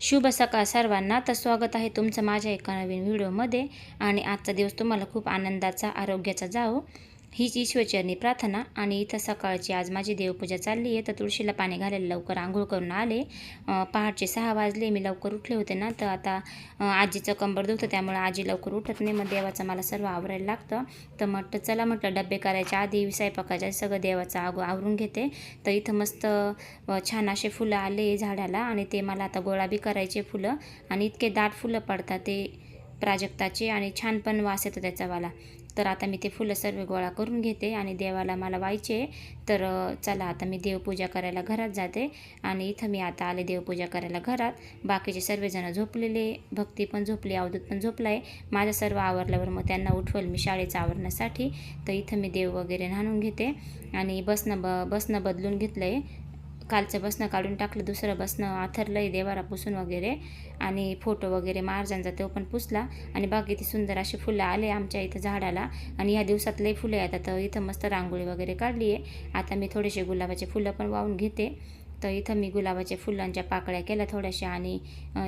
शुभ सकाळ सर्वांना. तर स्वागत आहे तुमचं माझ्या एका नवीन व्हिडिओमध्ये. आणि आजचा दिवस तुम्हाला खूप आनंदाचा आरोग्याचा जावो. हीच ईश्वरचरणी प्रार्थना. आणि इथं सकाळची आज माझी देवपूजा चालली आहे. तर तुळशीला पाणी घालायला लवकर आंघोळ करून आले. पहाटचे सहा वाजले. मी लवकर उठले होते ना. तर आता आजीचं कंबर दुखतं. त्यामुळे आजी लवकर उठत नाही. मग देवाचं मला सर्व आवरायला लागतं. तर म्हटलं चला म्हटलं डबे करायच्या आधी. स्वयंपाकाच्या सगळं देवाचं आग आवरून घेते. तर इथं मस्त छान असे फुलं आले झाडाला. आणि ते मला आता गोळाबी करायचे फुलं. आणि इतके दाट फुलं पडतात ते प्राजक्ताचे. आणि छान पण वास येतो त्याचावाला तर आता मी ते फुलं सर्व गोळा करून घेते आणि देवाला मला व्हायचे तर चला आता मी देवपूजा करायला घरात जाते आणि इथं मी आता आले देवपूजा करायला घरात. बाकीचे सर्वजण झोपलेले भक्ती पण झोपली अवधूत पण झोपला आहे माझं सर्व आवरल्यावर मग त्यांना उठवल मी शाळेचं आवरण्यासाठी. तर इथं मी देव वगैरे न्हाणून घेते आणि बसणं ब बसणं बदलून घेतलं आहे कालचं बसणं काढून टाकलं दुसरं बसणं आथरलं आहे पुसून वगैरे. आणि फोटो वगैरे महाराजांचा तो पण पुसला. आणि बाकी ती सुंदर अशी फुलं आले आमच्या इथं झाडाला. आणि ह्या दिवसात लई फुलं येतात. तर इथं मस्त रांगोळी वगैरे काढली आहे आता मी थोडेसे गुलाबाचे फुलं पण वाहून घेते. तर इथं मी गुलाबाच्या फुलांच्या पाकळ्या केल्या थोड्याशा आणि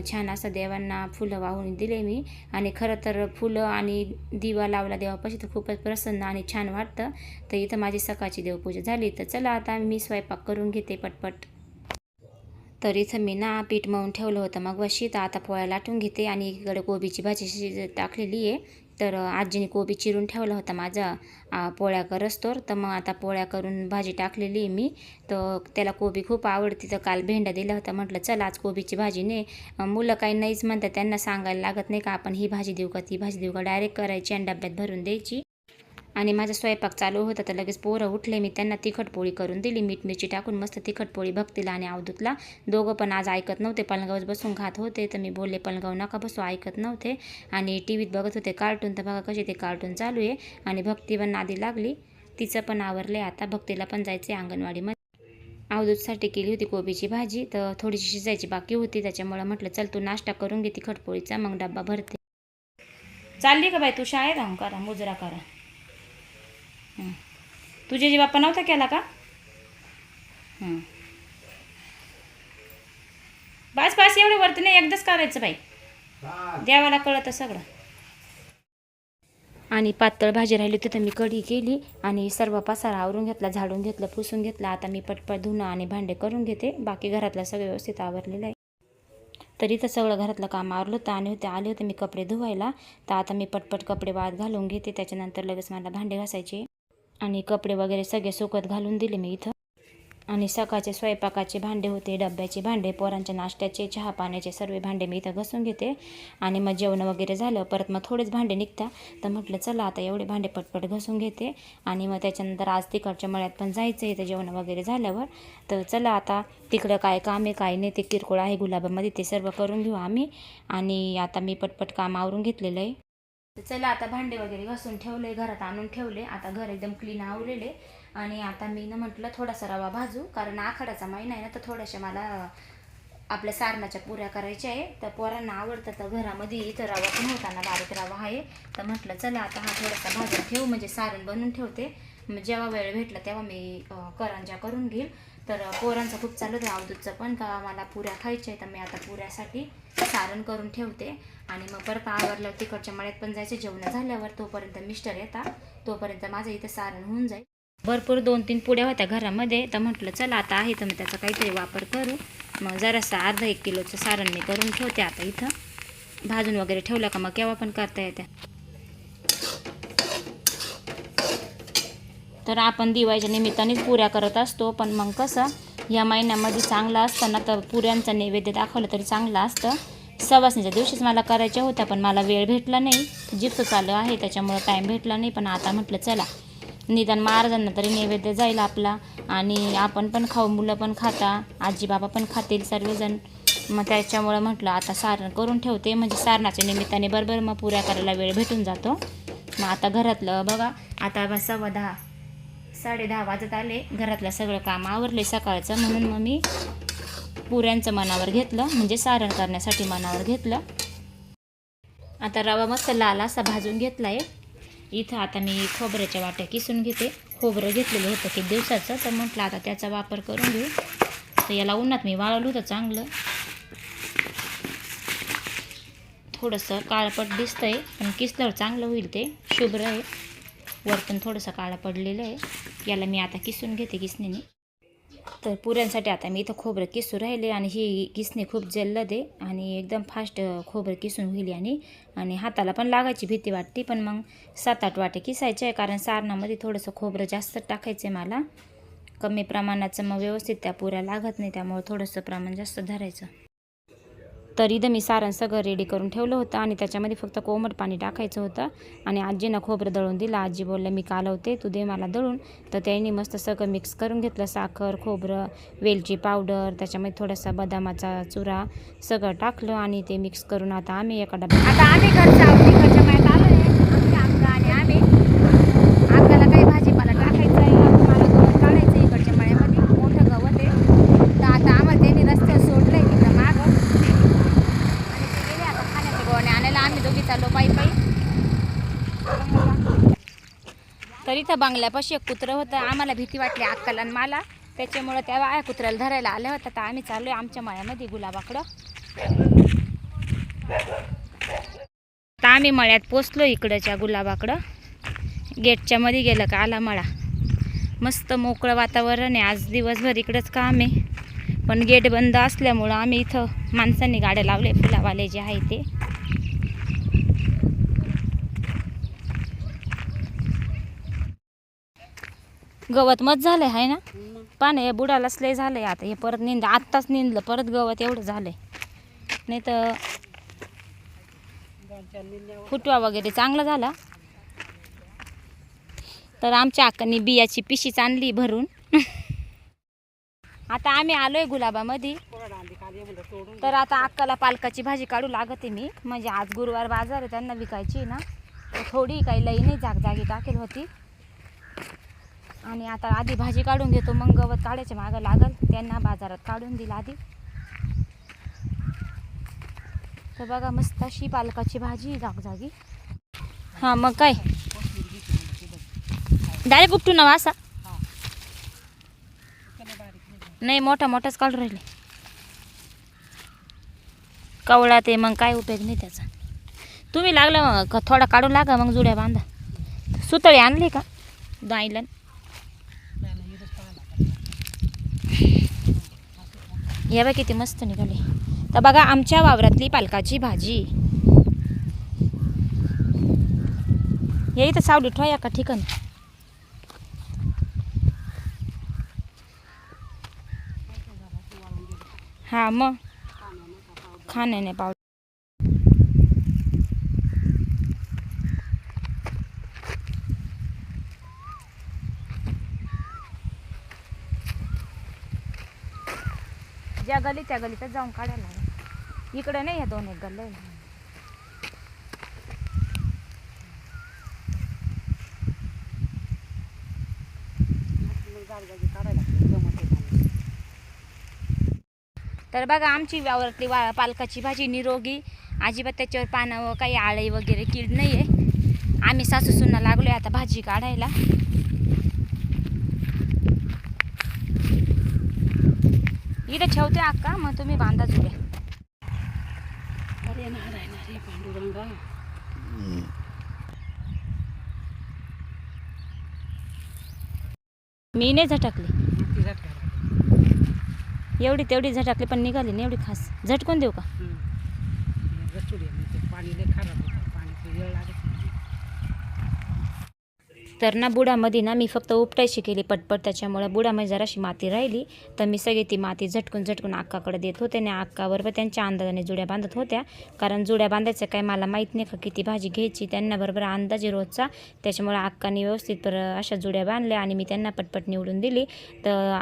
छान असं देवांना फुलं वाहून दिले मी. आणि खरं तर फुलं आणि दिवा लावला देवापाशी तर खूपच प्रसन्न आणि छान वाटतं. तर इथं माझी सकाळची देवपूजा झाली. तर चला आता मी स्वयंपाक करून घेते पटपट. तर इथं मी ना पीठ मळून ठेवलं होतं. मग वशी तर आता पोळ्या लाटून घेते आणि इकडे कोबीची भाजी टाकलेली आहे. तर आजीने कोबी चिरून ठेवला होता माझा पोळ्या करस्तोर तर. मग आता पोळ्या करून भाजी टाकलेली आहे मी. तर त्याला कोबी खूप आवडते. तर काल भेंडा दिला होता. म्हटलं चल आज कोबीची भाजी ने. मुलं काही नाहीच म्हणतात. त्यांना सांगायला लागत नाही का आपण ही भाजी देऊ का? ती भाजी देऊ का? डायरेक्ट करायची आणि डब्यात भरून द्यायची. आणि माझा स्वयंपाक चालू होता तर लगेच पोरं उठले. मी त्यांना तिखट पोळी करून दिली. मीठ मिरची टाकून मस्त तिखट पोळी भक्तीला आणि अवधूतला दोघं पण आज ऐकत नव्हते. पलंगावर बसून खात होते तर मी बोलले पलंगाव नका बसू ऐकत नव्हते. आणि टी व्हीत बघत होते कार्टून. तर बघा कसे ते कार्टून चालू आहे. आणि भक्ती पण नादी लागली. तिचं पण आवरले आता. भक्तीला पण जायचं आहे अंगणवाडीमध्ये. अवधूतसाठी केली होती कोबीची भाजी. तर थोडीशी शिजायची बाकी होती. त्याच्यामुळं म्हटलं चल तू नाश्ता करून घे तिखट पोळीचा. मग डब्बा भरते. चालली का बाई? तू शाळेत अंकारा करा मुजरा करा. तुझे जी बाप्पा नव्हता केला का? हं. बस बस एवढं वरती नाही एकदाच करायचं बाई. देवाला कळतं सगळं. आणि पातळ भाजी राहिली होती तर मी कढी केली आणि सर्व पसारा आवरून घेतला झाडून घेतलं पुसून घेतलं. आता मी पटपट धुणं आणि भांडे करून घेते. बाकी घरातलं सगळं व्यवस्थित आवरलेलं आहे. तरी तर सगळं घरातलं काम आवरलं होतं आणि होते आले होते मी कपडे धुवायला. तर आता मी पटपट कपडे वाद घालून घेते. त्याच्यानंतर लगेच मला भांडे घासायचे. आणि कपडे वगैरे सगळे सुकत घालून दिले मी इथं. आणि सकाळचे स्वयंपाकाचे भांडे होते डब्याचे भांडे पोरांच्या नाश्त्याचे चहा पाण्याचे सर्व भांडे मी इथं घसून घेते. आणि मग जेवण वगैरे झालं परत मग थोडेच भांडे निघता. तर म्हटलं चला आता एवढे भांडे पटपट घसून घेते. आणि मग त्याच्यानंतर आज तिकडच्या मळ्यात पण जायचं आहे तर जेवण वगैरे झाल्यावर. तर चला आता तिकडं काय काम आहे काय नाही ते किरकोळ आहे गुलाबामध्ये ते सर्व करून घेऊ आम्ही. आणि आता मी पटपट काम आवरून घेतलेलं आहे. तर चला आता भांडे वगैरे घासून ठेवले घरात आणून ठेवले. आता घर एकदम क्लीन आवलेले. आणि आता मी ना म्हटलं थोडासा रवा भाजू कारण आखाडाचा महिना आहे ना तर थोड्याशा मला आपल्या सारणाच्या पुऱ्या करायच्या आहे. तर पोरांना आवडतं तर घरामध्ये इथं रवा पण होताना बारीक रवा आहे. तर म्हटलं चला आता हा थोडासा भाजून ठेवू म्हणजे सारण बनवून ठेवते. मग जेव्हा वेळ भेटला तेव्हा मी करंजा करून घेईल. तर पोरांचं खूप चालू होतं अवधूतचं पण. का मला पुऱ्या खायच्या आहेत तर मी आता पुऱ्यासाठी सारण करून ठेवते. आणि मग परत आवरलं तिकडच्या मळ्यात पण जायचे. जेवण झाल्यावर तोपर्यंत मिस्टर येता तोपर्यंत माझं इथं सारण होऊन जाईल. भरपूर दोन तीन पुड्या होत्या घरामध्ये. तर म्हटलं चला आता आहे तर मी त्याचा काहीतरी वापर करू. मग जरासा अर्धा एक किलोचं सारण मी करून ठेवते आता इथं. भाजून वगैरे ठेवलं का मग केव्हा पण करता येते. तर आपण दिवाळीच्या निमित्तानेच पुऱ्या करत असतो. पण मग कसं या महिन्यामध्ये चांगलं असतं ना तर पुऱ्यांचा नैवेद्य दाखवलं तरी चांगलं असतं. सवासणीच्या दिवशीच मला करायच्या होत्या पण मला वेळ भेटला नाही. जिप्स चालू आहे त्याच्यामुळं टाईम भेटला नाही. पण आता म्हटलं चला. निदान महाराजांना तरी नैवेद्य जाईल आपला. आणि आपण पण खाऊ मुलं पण खाता आजी बाबा पण खातील सर्वजण. मग त्याच्यामुळं म्हटलं आता सारण करून ठेवते. म्हणजे सारणाच्या निमित्ताने बरोबर मग पुऱ्या करायला वेळ भेटून जातो. मग आता घरातलं बघा. आता बस सव्वा दहा. साडे दहा वाजत आले. घरातलं सगळं काम आवरले सकाळचं. म्हणून मग मी पुऱ्यांचं मनावर घेतलं. म्हणजे सारण करण्यासाठी मनावर घेतलं. आता रवा मस्त लाल असा भाजून घेतला आहे इथं आता मी खोबऱ्याच्या वाट्या किसून घेते. खोबरं घेतलेलं होतं की दिवसाचं. तर म्हटलं आता त्याचा वापर करून घेऊ. तर याला उन्हात मी वाळवलं होतं चांगलं. थोडंसं काळपट दिसतं आहे पण किसल्यावर चांगलं होईल ते. शुभ्र आहे. वरतून थोडंसं काळं पडलेलं आहे. याला मी आता किसून घेते किसणीने तर पुऱ्यांसाठी आता मी इथं खोबरं किसू राहिले आणि ही किसणी खूप जल्लद आहे आणि एकदम फास्ट खोबरं किसून होईल आणि आणि हाताला पण लागायची भीती वाटते पण मग सात आठ वाटे किसायचे आहे कारण सारणामध्ये थोडंसं खोबरं जास्त टाकायचं आहे मला. कमी प्रमाणाचं मग व्यवस्थित त्या पुऱ्या लागत नाही त्यामुळं थोडंसं प्रमाण जास्त धरायचं. तर इथं मी सारण सगळं रेडी करून ठेवलं होतं आणि त्याच्यामध्ये फक्त कोमट पाणी टाकायचं होतं. आणि आजीनं खोबरं दळून दिलं. आजी बोललं मी कालवते तू दे मला दळून. तर त्यांनी मस्त सगळं मिक्स करून घेतलं. साखर खोबरं वेलची पावडर त्याच्यामध्ये थोडासा बदामाचा चुरा सगळं टाकलं आणि ते मिक्स करून आता आम्ही एका डब्यात आता आम्ही घरच्या आवडीकडच्या मळ्यात आलो आहे आमच्या अक्का आणि आम्ही अक्काला काही भाजीपाला टाकायचा आहे मला गवत काढायचं आहे इकडच्या मळ्यामध्ये मोठं गवत आहे तर आता आम्हाला त्यांनी रस्त्यावर सोडलं आहे तिकडं मागं आणि ते गेले आता खाण्याच्या गोवाने आणायला आम्ही दोघी चाललो पायी पायी तर इथं बंगल्यापाशी एक कुत्रं होतं. आम्हाला भीती वाटली अक्काला आणि मला. त्याच्यामुळं त्या वाया कुत्र्याला धरायला आल्या होत्या. तर आम्ही चाललो आहे आमच्या मळ्यामध्ये गुलाबाकडं. तर आम्ही मळ्यात पोचलो इकडच्या गुलाबाकडं. गेटच्या मध्ये गेलं का आला मळा. मस्त मोकळं वातावरण आहे. आज दिवसभर इकडंच काम आहे. पण गेट बंद असल्यामुळं आम्ही इथं माणसांनी गाड्या लावले फुलावाले जे आहे ते. गवत मत झालंय आहे ना? पाणी हे बुडालाच लय झालंय आता. हे परत निंद आत्ताच निंदलं परत गवत एवढं झालंय. नाही तर फुटवा वगैरे चांगला झाला. तर आमच्या अक्कांनी बियाची पिशीच आणली भरून. आता आम्ही आलोय गुलाबामध्ये. तर आता अक्काला पालकाची भाजी काढू लागते मी. म्हणजे आज गुरुवार बाजार आहे त्यांना विकायची ना. थोडी काही लई नाही जागजागी टाकेल होती. आणि आता आधी भाजी काढून घेतो. मग गवत काढायचे मागं लागल. त्यांना बाजारात काढून दिला आधी. तर बघा मस्त अशी पालकाची भाजी जागजागी. हां मग काय? डायरेक्ट उपटू ना असा? नाही मोठा मोठाच काढून राहिले. कवळा ते मग काय उपयोग नाही त्याचा. तुम्ही लागलं मग थोडा काढून लागा मग जुड्या बांधा. सुतळी आणली का? दाईलन या बघा किती मस्त निघाली. तर बघा आमच्या वावरातली पालकाची भाजी. या इथं सावली ठेवा का ठिकाण. हा मग. खाण्याने पाव त्या गली त्या गलीतच जाऊन काढायला लागेल. इकडे नाही या दोन एक गल्ल्या आहे. तर बघा आमची वावरातली वा पालकाची भाजी निरोगी. अजिबात त्याच्यावर पानं काही आळी वगैरे कीड नाही आहे आम्ही सासूसूंना लागलो लागलो आता भाजी काढायला. इथं ठेवते अक्का मग तुम्ही बांधा जुड्या. अरे नारायण रे पांडुरंगा. मी नाही झटकली. एवढी तेवढी झटकली पण निघाली नाही एवढी खास. झटकून देऊ का पाणी लय खराब होतं पाणी वेळ लागत तर ना बुडामध्ये ना मी फक्त उपटायची केली पटपट त्याच्यामुळे बुडामध्ये जराशी माती राहिली. तर मी सगळी ती माती झटकून झटकून अक्काकडे देत होते आणि अक्काबरोबर त्यांच्या अंदाजाने जुड्या बांधत होत्या. कारण जुड्या बांधायचं काय मला माहीत नाही का किती भाजी घ्यायची त्यांना बरोबर अंदाजे रोजचा. त्याच्यामुळे अक्काने व्यवस्थित पर अशा जुड्या बांधल्या आणि मी त्यांना पटपट निवडून दिली. तर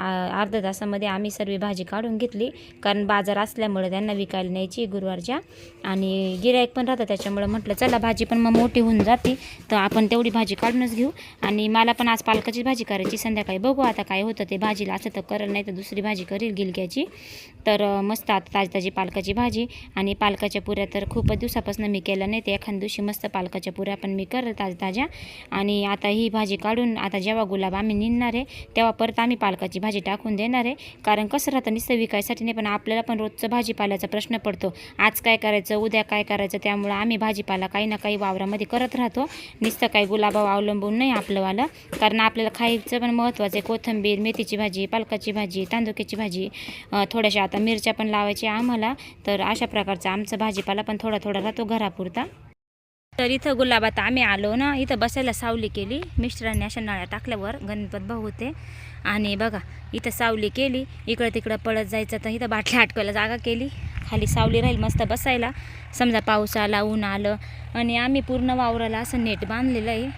अर्ध्या तासामध्ये आम्ही सर्व भाजी काढून घेतली. कारण बाजार असल्यामुळे त्यांना विकायला न्यायची गुरुवारच्या. आणि गिरायक पण राहतं त्याच्यामुळे म्हटलं चला भाजी पण मग मोठी होऊन जाते. तर आपण तेवढी भाजी काढूनच घेऊ. आणि मला पण आज पालकाची भाजी करायची. संध्याकाळी बघू आता काय होतं ते भाजीला. असं तर करेल नाही तर दुसरी भाजी करील गिलक्याची. तर मस्त आता ताजी ताजी पालकाची भाजी. आणि पालकाच्या पुऱ्या तर खूपच दिवसापासून मी केल्या नाही ते एखाद्या दिवशी मस्त पालकाच्या पुऱ्या पण मी करत ताज्या ताज्या आणि आता ही भाजी काढून आता जेव्हा गुलाब आम्ही निघणार आहे तेव्हा परत आम्ही पालकाची भाजी टाकून देणार आहे. कारण कसं राहतं नुसतं विकायसाठी नाही पण आपल्याला पण रोजचं भाजीपाल्याचा प्रश्न पडतो. आज काय करायचं उद्या काय करायचं त्यामुळं आम्ही भाजीपाला काही ना काही वावरामध्ये करत राहतो. नुसतं काही गुलाबावर अवलंबून नाही आपलंवालं. कारण आपल्याला खायचं पण महत्त्वाचं आहे. कोथिंबीर मेथीची भाजी पालकाची भाजी तांदुक्याची भाजी थोड्याशा आता मिरच्या पण लावायच्या आम्हाला. तर अशा प्रकारचा आमचा भाजीपाला पण थोडा थोडा राहतो घरापुरता. तर इथं गुलाबात आम्ही आलो ना इथं बसायला सावली केली. मिस्टरांनी अशा नळ्या टाकल्यावर गणपत भाऊ होते. आणि बघा इथं सावली केली. इकडं तिकडं पळत जायचं तर इथं बाटल्या अटकायला जागा केली. खाली सावली राहील मस्त बसायला. समजा पाऊस आला ऊन आलं. आणि आम्ही पूर्ण वावराला असं नेट बांधलेलं आहे.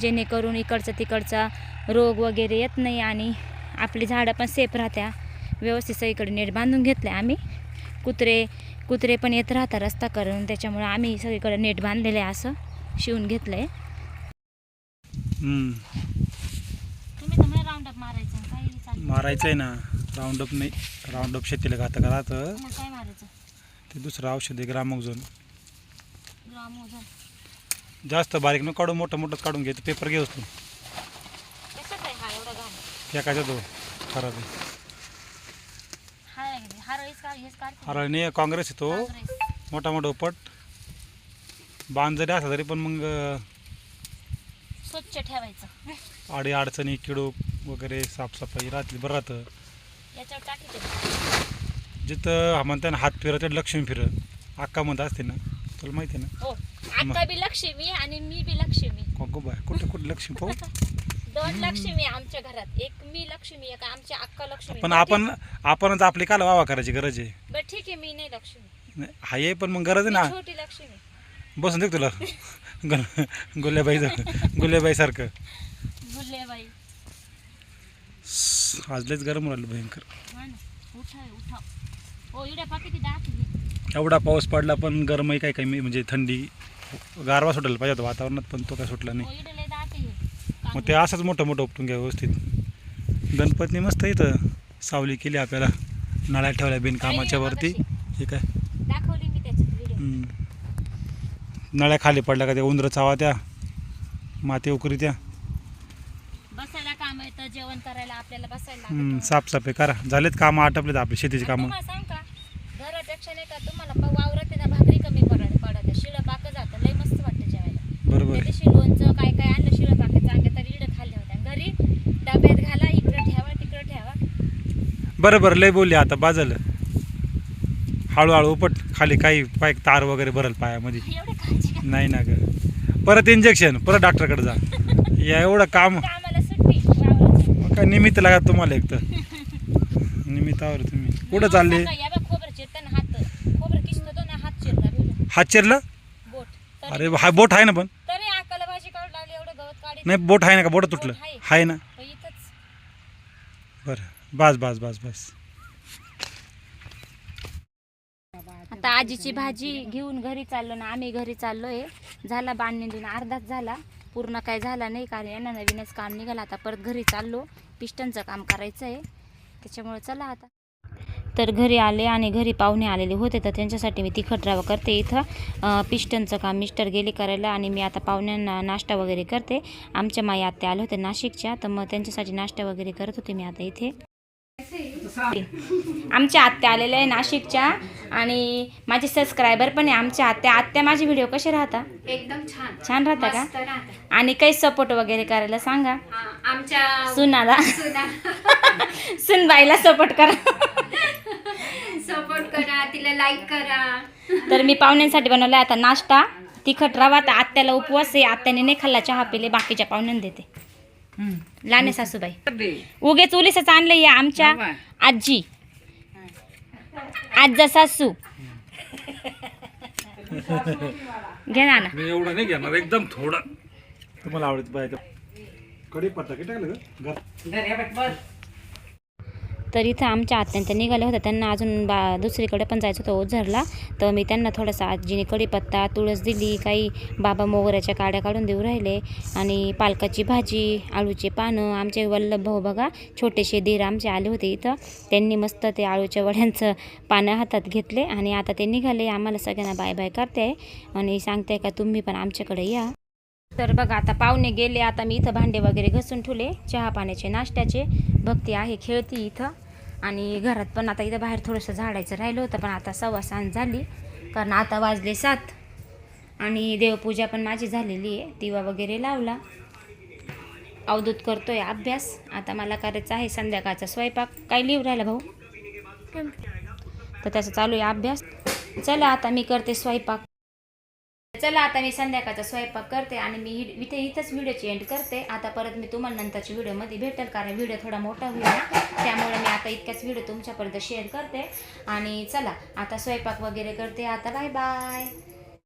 जेणेकरून इकडचं तिकडचा रोग वगैरे येत नाही आणि आपली झाडं पण सेफ राहत्या. व्यवस्थित सगळीकडे नेट बांधून घेतलं आम्ही. कुत्रे कुत्रे पण येत राहतात रस्ता करून त्याच्यामुळे आम्ही सगळीकडे नेट बांधलेलं आहे असं शिवून घेतलं आहे. तुम्ही तर राऊंड अप मारायचं काही मारायचं आहे ना. राऊंडअप नाही. राऊंडअप शेतीला घातक राहतं. काय मारायचं? ते दुसरं औषध आहे ग्रामोझोन. ग्रामोझोन. जास्त बारीक न काढून मोठं मोठं काढून घ्यायचं पेपर घे असतो कसं काय हा एवढा घाल फेकायचा तो खराब आहे हा हा रईस का हेच काढते हरळ नाही काँग्रेस तो काँग्रेस. मोठा मोठा उपट. बांध जरी असला तरी पण मग अं, स्वच्छ ठेवायचं. आडी अडचणी किडूक वगैरे साफसफाई राहते बरं राहतं. याच्यावर जिथं म्हणता ना हात फिरत लक्ष्मी फिरत. अक्का म्हणत असते ना तुला माहिती आहे ना? हो. आता बी लक्ष्मी आणि मी बी लक्ष्मी. बाय? कुठे कुठे लक्ष्मी पाहू? दोन लक्ष्मी आमच्या घरात. एक मी लक्ष्मी एक आमच्या अक्का लक्ष्मी. पण आपण आपणच आपली काल वावा करायची गरज आहे. बरं ठीक आहे मी नाही लक्ष्मी. नाही, हा ये पण मग गरज आहे ना. छोटी लक्ष्मी. बसून दे तुला. गुल गुल्ल्याबाईचं गुल्ल्याबाईसारखं भुल्लेबाई आज लयच गरम राहिलं भयंकर. ना उठा उठा. इड्या पाकिटी दाखली एवढा पाऊस पडला पण गरमही काय कमी म्हणजे थंडी गारवा सुटायला पाहिजे होता वातावरणात पण तो काय सुटला नाही. मग ते असंच मोठं मोठं उपटून घ्या व्यवस्थित. गणपतीने मस्त इथं सावली केली आपल्याला नळ्या ठेवल्या बिनकामाच्या वरती. हे हम्म. नळ्या खाली पडल्या का त्या उंदरं चावा त्या माती उकरी त्या. बसायला काम येतं जेवण करायला आपल्याला बसायला हम्म, लागतं. साफसफाई करा. झालेत कामं आटपलेत आपली शेतीची कामं. तुम्हाला सांग का? घरापेक्षा नाही का तुम्हाला प- वावरात आहे ना भाकरी कमी पडत पडत शिळं पाक जातं लय मस्त वाटतं दिवशी लोणचं काय काय आणलं शिळं पाक चांगलं तर इकडं खाल्ल्या होत्या घरी डब्यात घाला इकडं ठेवा तिकडं ठेवा. बरं बरं लय बोलली आता बाजल. हळूहळू उपट खाली काही पाय तार वगैरे भरल पायामध्ये. नाही ना ग. परत इंजेक्शन परत डॉक्टरकडे जा. या एवढं काम. काय निमित्त लागा तुम्हाला एक तर. निमित्तावर तुम्ही. कुठं चालले? हात. चिरला अरे हा बोट आहे ना पण तरी अक्काला भाजी काढू लागली एवढं गवत काढी नाही बोट आहे ना का? बोट तुटलं. आहे. आहे ना? इथंच. बरं. बस बस बस बस. आता आजीची भाजी घेऊन घरी चाललो ना. आम्ही घरी चाललोय. झाला निंदून अर्धाच झाला. पूर्ण काय झाला नाही. कारण यांना नवीनच काम निघालं. आता परत घरी चाललो. पिस्टनचं काम करायचं आहे त्याच्यामुळे चला आता. तर घरी आले आणि घरी पाहुणे आलेले होते तर त्यांच्यासाठी मी तिखट रवा करते. इथं पिष्टनचं पिस्टनचं काम मिस्टर गेले करायला आणि मी आता पाहुण्यांना नाश्ता वगैरे करते. आमच्या माई आत्या आल्या होत्या नाशिकच्या तर मग त्यांच्यासाठी नाश्ता वगैरे करत होते मी आता इथे. आमच्या आत्या आलेल्या आहे नाशिकच्या आणि माझे सबस्क्रायबर पण आहे आमच्या आत्या. आत्या माझे व्हिडिओ कसे राहतात एकदम छान. छान राहता का? मस्त राहतं. आणि काही सपोर्ट वगैरे करायला सांगा. हा, आमच्या सुनाला. सुना. सुनबाईला सपोर्ट करा. सपोर्ट करा तिला लाईक करा. तर मी पाहुण्यांसाठी बनवला आता नाश्ता. तिखट रवा तर आत्याला उपवास आहे. आत्याने नाही खाल्ला चहा पिले बाकीच्या पाहुण्यांना देते. लाने सासूबाई. उगेच उलीसच आणलं या आमच्या. आजी. आजा सासू. घे ना ना मी एवढं नाही घेणार एकदम थोडं. तुम्हाला आवडत पाहिजे कढी पत्ता किती टाकलं ग? तर इथं आमच्या आत्यान निघाल्या होत्या. त्यांना अजून बा दुसरीकडे पण जायचं होतं ओझरला तर मी त्यांना थोडासा आजीने कढीपत्ता तुळस दिली काही बाबा मोगऱ्याच्या काड्या काढून देऊ राहिले. आणि पालकाची भाजी आळूचे पानं आमचे वल्लभ भाऊ बघा छोटेसे दीर आमचे आले होते इथं. त्यांनी मस्त ते आळूच्या वड्यांचं पानं हातात घेतले आणि आता ते निघाले. आम्हाला सगळ्यांना बाय बाय करते आणि सांगते का तुम्ही पण आमच्याकडे या. तर बघा आता पाहुणे गेले. आता मी इथं भांडे वगैरे घसून ठेवले. चहा पाण्याचे नाश्त्याचे. भक्ती आहे खेळती इथं. आणि घरात पण आता इथं बाहेर थोडंसं झाडायचं राहिलं होतं पण आता सव्वा सांज झाली. कारण आता वाजले सात. आणि देवपूजा पण माझी झालेली आहे. दिवा वगैरे लावला. अवधूत करतोय अभ्यास. आता मला करायचं आहे संध्याकाळचा स्वयंपाक. काय लिहू राहिला भाऊ? तर त्याचा चालू आहे अभ्यास. चला आता मी करते स्वयंपाक. चला आता मी संध्याकाळचा स्वयंपाक करते आणि मी इथे इथंच व्हिडिओची एंड करते. आता परत मी तुम्हाला नंतरच्या व्हिडिओमध्ये भेटेल कारण व्हिडिओ थोडा मोठा होईल ना. त्यामुळे मी आता इतक्याच व्हिडिओ तुमच्यापर्यंत शेअर करते. आणि चला आता स्वयंपाक वगैरे करते. आता बाय बाय